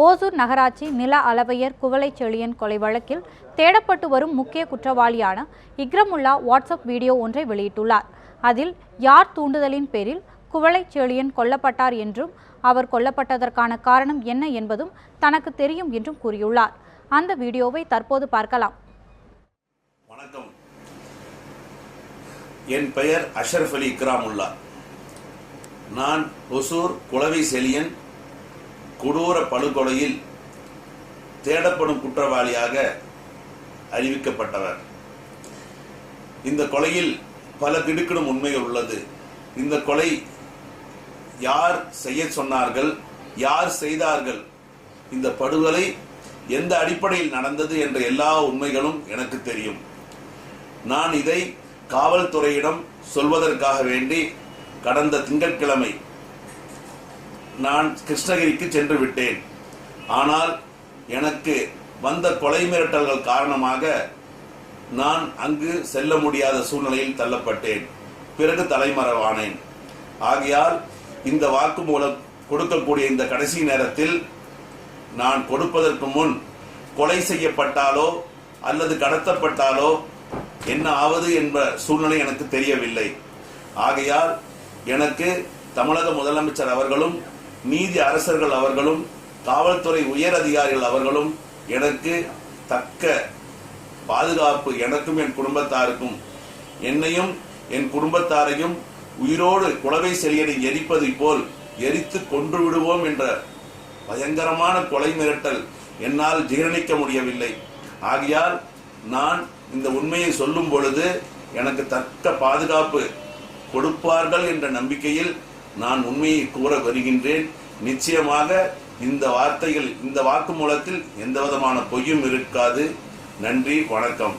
ஓசூர் நகராட்சி நில அளவையர் குவளை செழியன் கொலை வழக்கில் தேடப்பட்டு வரும் முக்கிய குற்றவாளியான இக்ரமுல்லா வாட்ஸ்அப் வீடியோ ஒன்றை வெளியிட்டுள்ளார். அதில் யார் தூண்டுதலின் பேரில் குவளை செழியன் கொல்லப்பட்டார் என்றும் அவர் கொல்லப்பட்டதற்கான காரணம் என்ன என்பதும் தனக்கு தெரியும் என்றும் கூறியுள்ளார். அந்த வீடியோவை தற்போது பார்க்கலாம். வணக்கம். என் பெயர் அஷரஃப் அலி இக்ராமுல்லா. நான் ஒசூர் குளவி செலியன் கொடூர படுகொலையில் தேடப்படும் குற்றவாளியாக அறிவிக்கப்பட்டவர். இந்த கொலையில் பல திடுக்கிடும் உண்மைகள் உள்ளது. இந்த கொலை யார் செய்ய சொன்னார்கள் யார் செய்தார்கள் இந்த படுகொலை எந்த அடிப்படையில் நடந்தது என்ற எல்லா உண்மைகளும் எனக்கு தெரியும். நான் இதை காவல்துறையிடம் சொல்வதற்காக வேண்டி கடந்த திங்கட்கிழமை நான் கிருஷ்ணகிரிக்கு சென்று விட்டேன். ஆனால் எனக்கு வந்த கொலை மிரட்டல்கள் காரணமாக நான் அங்கு செல்ல முடியாத சூழ்நிலையில் தள்ளப்பட்டேன். பிறகு தலைமறைவானேன். ஆகையால் இந்த வாக்குமூலம் கொடுக்கக்கூடிய இந்த கடைசி நேரத்தில் நான் கொடுப்பதற்கு முன் கொலை செய்யப்பட்டாலோ அல்லது கடத்தப்பட்டாலோ என்ன ஆவது என்ற சூழ்நிலை எனக்கு தெரியவில்லை. ஆகையால் எனக்கு தமிழக முதலமைச்சர் அவர்களும் நீதி அரசர்கள் அவர்களும் காவல்துறை உயர் அதிகாரிகள் அவர்களும் எனக்கு தக்க பாதுகாப்பு எனக்கும் என் குடும்பத்தாருக்கும். என்னையும் என் குடும்பத்தாரையும் உயிரோடு குலவை செலியனை எரிப்பதை போல் எரித்து கொன்று விடுவோம் என்ற பயங்கரமான கொலை மிரட்டல் என்னால் ஜீரணிக்க முடியவில்லை. ஆகையால் நான் இந்த உண்மையை சொல்லும் பொழுது எனக்கு தக்க பாதுகாப்பு கொடுப்பார்கள் என்ற நம்பிக்கையில் நான் உண்மையை கூற வருகின்றேன் நிச்சயமாக இந்த வார்த்தைகள் இந்த வாக்குமூலத்தில் எந்த விதமான பொய்யும் இருக்காது நன்றி வணக்கம்